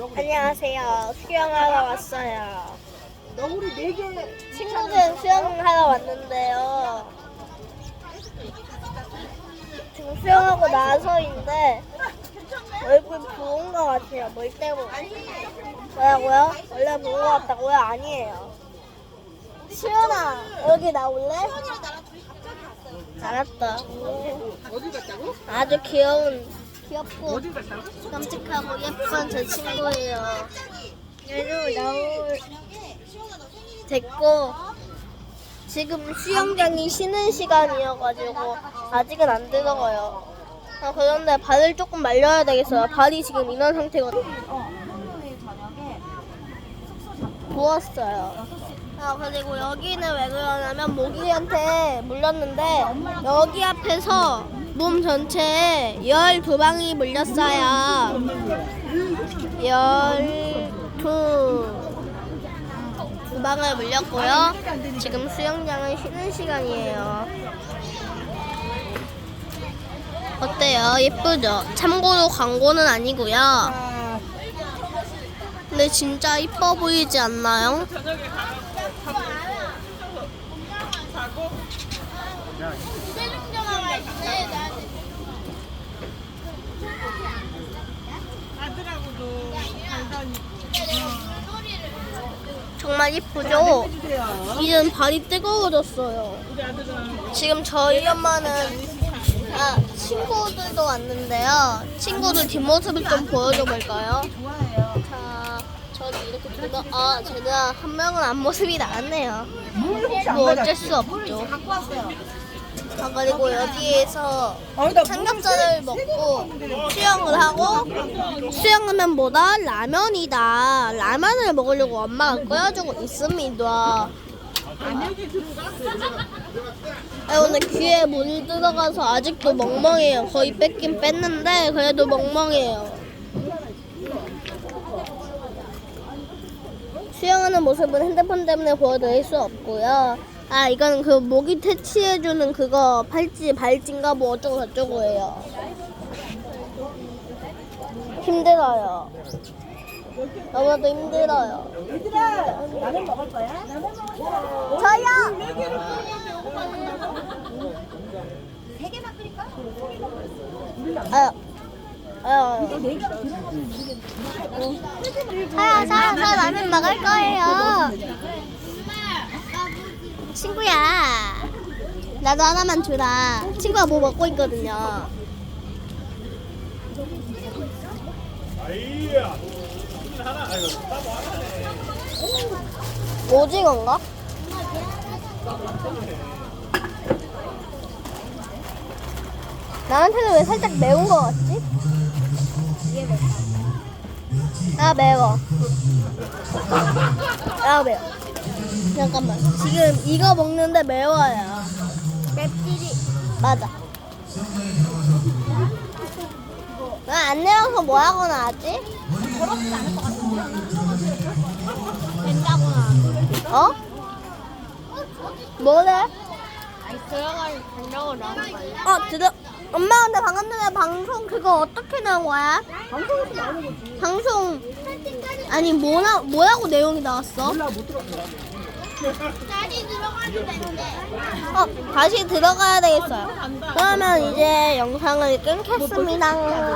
안녕하세요. 수영하러 왔어요. 너구리 네 개. 친구들 수영하러 왔는데요. 지금 수영하고 나서인데 얼굴 부은 것 같아요. 물 때문에. 뭐라고요? 원래 부은 것 같다고요? 아니에요. 수연아, 여기 나올래? 알았다. 어디 갔다고? 아주 귀여운, 귀엽고? 깜찍하고 예쁜 제 친구예요. 얘도 나올 됐고 지금 수영장이 쉬는 시간이어가지고 아직은 안 들어가요. 아, 그런데 발을 조금 말려야 되겠어요. 발이 지금 이런 상태거든요. 부었어요. 아 그리고 여기는 왜 그러냐면 모기한테 물렸는데 여기 앞에서 몸 전체에 12방이 물렸어요. 12두 방을 물렸고요. 지금 수영장은 쉬는 시간이에요. 어때요? 예쁘죠? 참고로 광고는 아니고요. 아, 근데 진짜 이뻐 보이지 않나요? 아들하고도 간단히 정말 이쁘죠? 이젠 발이 뜨거워졌어요. 지금 저희 엄마는 아 친구들도 왔는데요. 친구들 뒷모습을 좀 보여줘 볼까요? 자, 저는 이렇게 두명 아, 쟤는 한 명은 앞모습이 나왔네요. 뭐 어쩔? 수 없죠. 아, 그리고 여기에서 어디다 삼겹살을 먹고 수영을 하고 수영하면보다 라면이다. 라면을 먹으려고 엄마가 끓여주고 있습니다. 아? 아, 오늘 귀에 물이 들어가서 아직도 멍멍해요. 거의 뺐긴 뺐는데 그래도 멍멍해요. 수영하는 모습은 핸드폰 때문에 보여드릴 수 없고요. 아 이거는 그 모기 퇴치해주는 그거 팔찌 발찌인가 뭐 어쩌고 저쩌고예요. 힘들어요. 너무도 힘들어요. 얘들아, 라면 먹을 거야? 라면 먹을 거야. 저요. 세 개만 끓일까? 아유. 아유. 네 개만 들어가면 모르겠네. 사야 사야 사 라면 먹을 거예요. 친구야. 나도 하나만 주라. 친구가 뭐 먹고 있거든요. 오징어인가? 나한테는 왜 살짝 매운 거 같지? 아 매워. 아 매워. 잠깐만. 지금 이거 먹는데 매워요. 맵찔이. 맞아. 나안 내려서 뭐 하거나 하지? 더럽지 않을 것 같은데. 된다거나. 어? 뭐래? 아니 들어갈 된다거나. 어 들어. 엄마 근데 방금 전에 방송 그거 어떻게 나온 거야? 방송에서 나오는 거지. 방송 아니 뭐나 뭐라고 내용이 나왔어? 몰라, 못 들었어. 다시 들어가도 되는데. 어 다시 들어가야 되겠어요. 그러면 이제 영상을 끊겠습니다.